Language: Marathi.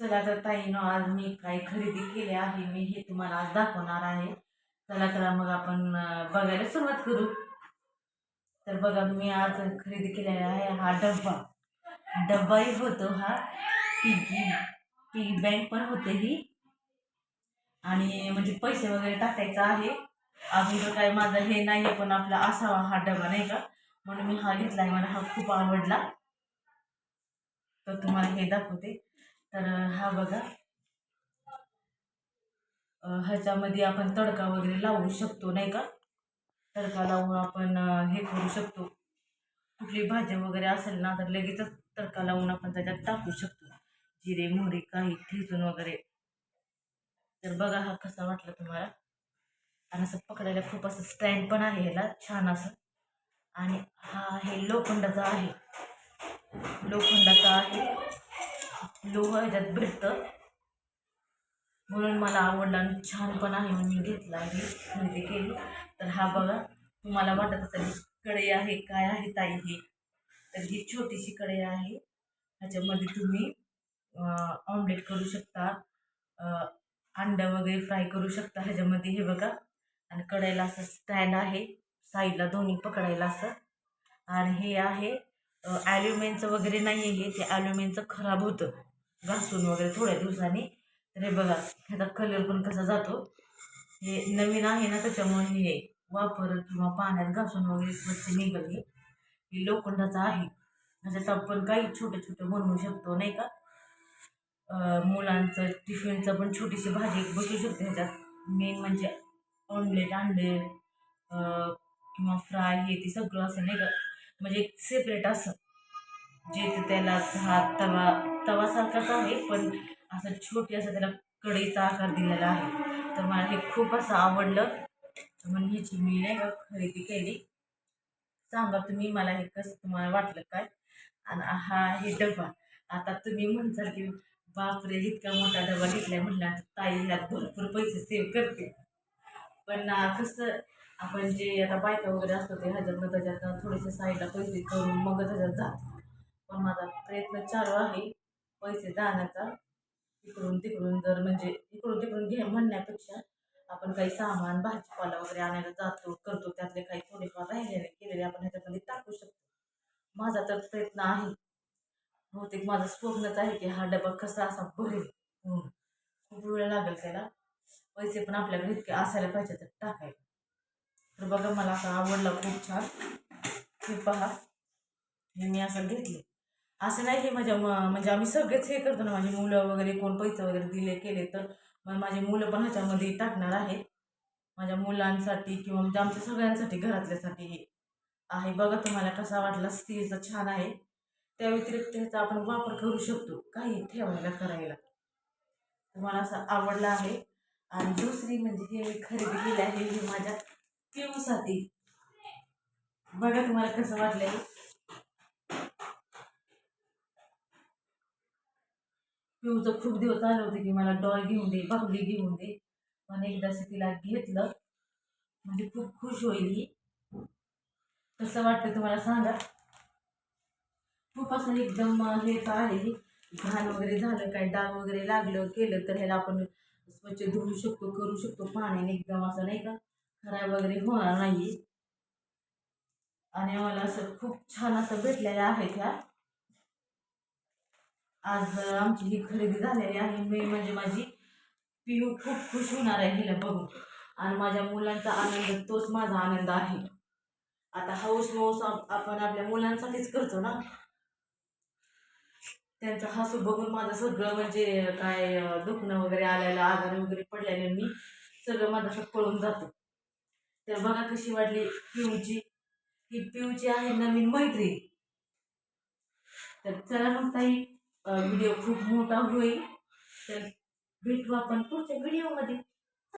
चला तर ताईनो आज मी काय खरेदी केली आहे मी हे तुम्हाला आज दाखवणार आहे. चला तर मग आपण बघायला सुरुवात करू. तर बघा मी आज खरेदी केलेला आहे हा डब्बा. डब्बाही होतो हा. पिगी पिगी बँक पण होते ही. आणि म्हणजे पैसे वगैरे टाकायचा आहे. अजून तर काय माझं हे नाही आहे पण आपला असावा हा डबा नाही का? म्हणून मी हा घेतला आहे मला हा खूप आवडला. तर तुम्हाला हे दाखवते. तर हा बघा. ह्याच्यामध्ये आपण तडका वगैरे लावू शकतो नाही का? तडका लावून आपण हे करू शकतो. कुठली भाजी वगैरे असेल ना तर लगेचच तडका लावून आपण त्याच्यात टाकू शकतो. जिरे मोहरी काही ठेचून वगैरे. तर बघा हा कसा वाटला तुम्हाला? आणि असं पकडायला खूप असं स्टँड पण आहे ह्याला छान असं. आणि हा आहे लोखंडाचा आहे. लोखंडाचा आहे. लोह ह्याच्यात भेटतं म्हणून मला आवडला आणि छान पण आहे म्हणून मी घेतला आहे. खरेदी केली तर हा बघा तुम्हाला वाटत असेल कढई आहे काय आहे ताई ही? तर ही छोटीशी कढई आहे. ह्याच्यामध्ये तुम्ही ऑमलेट करू शकता. अंडा अंडं वगैरे फ्राय करू शकता ह्याच्यामध्ये. हे बघा. आणि कढईला असं स्टँड आहे. साईडला दोन्ही पकडायला असं. आणि हे आहे ॲल्युमिनचं वगैरे नाही आहे हे. ते ॲल्युमिनचं खराब होतं. घासून वगैरे थोड्या दिवसांनी. तर हे बघा ह्याचा कलर पण कसा जातो. हे नवीन आहे ना त्याच्यामुळे हे वापर किंवा पाण्यात घासून वगैरे स्वच्छ निघल. हे लोखंडाचं आहे. ह्याच्यात आपण काही छोटे छोटे बनवू शकतो नाही का? मुलांचं टिफिनचं पण छोटीशी भाजी बसू शकते ह्याच्यात. मेन म्हणजे ऑमलेट अंडे किंवा फ्राय हे ते सगळं असं नाही का? म्हणजे एक सेपरेट असं. जे त्याला भात तवा तवासारखाच आहे पण असं छोटी असं त्याला कढईचा आकार दिलेला आहे. तर मला हे खूप असं आवडलं. म्हणून ह्याची मी नाही का खरेदी केली? सांगा तुम्ही मला हे कसं तुम्हाला वाटलं काय? आणि हा हे डबा. आता तुम्ही म्हणताल की बापरे इतका मोठा डबा घेतलाय. म्हणला ताई ह्यात भरपूर पैसे सेव्ह करते. पण कसं आपण जे आता बायका वगैरे असतो ते ह्याच्यातनं त्याच्यातनं थोडेसे साईडला पैसे करून मग त्याच्यात जातो पण माझा प्रयत्न चालू आहे पैसे जाण्याचा इकडून तिकडून जर म्हणजे इकडून तिकडून घे म्हणण्यापेक्षा आपण काही सामान भाजीपाला वगैरे आणायला जातो करतो त्यातले काही थोडेफार राहिलेले केलेले आपण ह्याच्यामध्ये टाकू शकतो. माझा तर प्रयत्न आहे. बहुतेक माझं स्वप्नच आहे की हा डबा कसा असा भरेल. म्हणून खूप वेळ लागेल त्याला. पैसे पण आपल्याकडे इतके असायला पाहिजे तर टाकायला. तर बघा मला असा आवडला खूप छान. हे पहा. हे मी असं घेतले असं नाही की माझ्या म- म्हणजे आम्ही सगळेच हे करतो ना माझी मुलं वगैरे कोण पैसे वगैरे दिले केले तर मग माझी मुलं पण ह्याच्यामध्ये टाकणार आहेत. माझ्या मुलांसाठी किंवा म्हणजे आमच्या सगळ्यांसाठी घरातल्यासाठी हे आहे. बघा तुम्हाला कसा वाटला स्त्रीचा छान आहे. त्या व्यतिरिक्त ह्याचा आपण वापर करू शकतो काही ठेवायला करायला. तुम्हाला असं आवडला आहे. आणि दुसरी म्हणजे हे मी खरेदी केली आहे हे माझ्या पिऊसाठी. बघा तुम्हाला कसं वाटलं आहे पिऊचं खूप दिवस आलं होते की मला डॉल घेऊन दे बाहुली घेऊन दे. पण एकदाच तिला घेतलं. म्हणजे खूप खुश होईल ही. कसं वाटतं तुम्हाला सांगा? खूप असं एकदम हे तर आहे. घाण वगैरे झालं काय डाग वगैरे लागलं केलं तर ह्याला आपण स्वच्छ धुवू शकतो करू शकतो. पाण्याने एकदम असं नाही का? खराब वगैरे होणार नाही आणि मला असं खूप छान असं भेटलेलं आहे ह्या. आज आमची ही खरेदी झालेली आहे. मी म्हणजे माझी पिहू खूप खुश होणार आहे हिला बघून. आणि माझ्या मुलांचा आनंद तोच माझा आनंद आहे. आता हौस मौस आपण आपल्या मुलांसाठीच करतो ना. त्यांचं हसू बघून माझं सगळं म्हणजे काय दुखणं वगैरे आलेलं आजारी वगैरे पडलेलं मी सगळं माझं असं पळून जातो. तर बघा कशी वाटली पिऊची. ही पिऊची आहे नवीन मैत्री. तर चला मग ताई. व्हिडिओ खूप मोठा होईल. तर भेटू आपण पुढच्या व्हिडिओमध्ये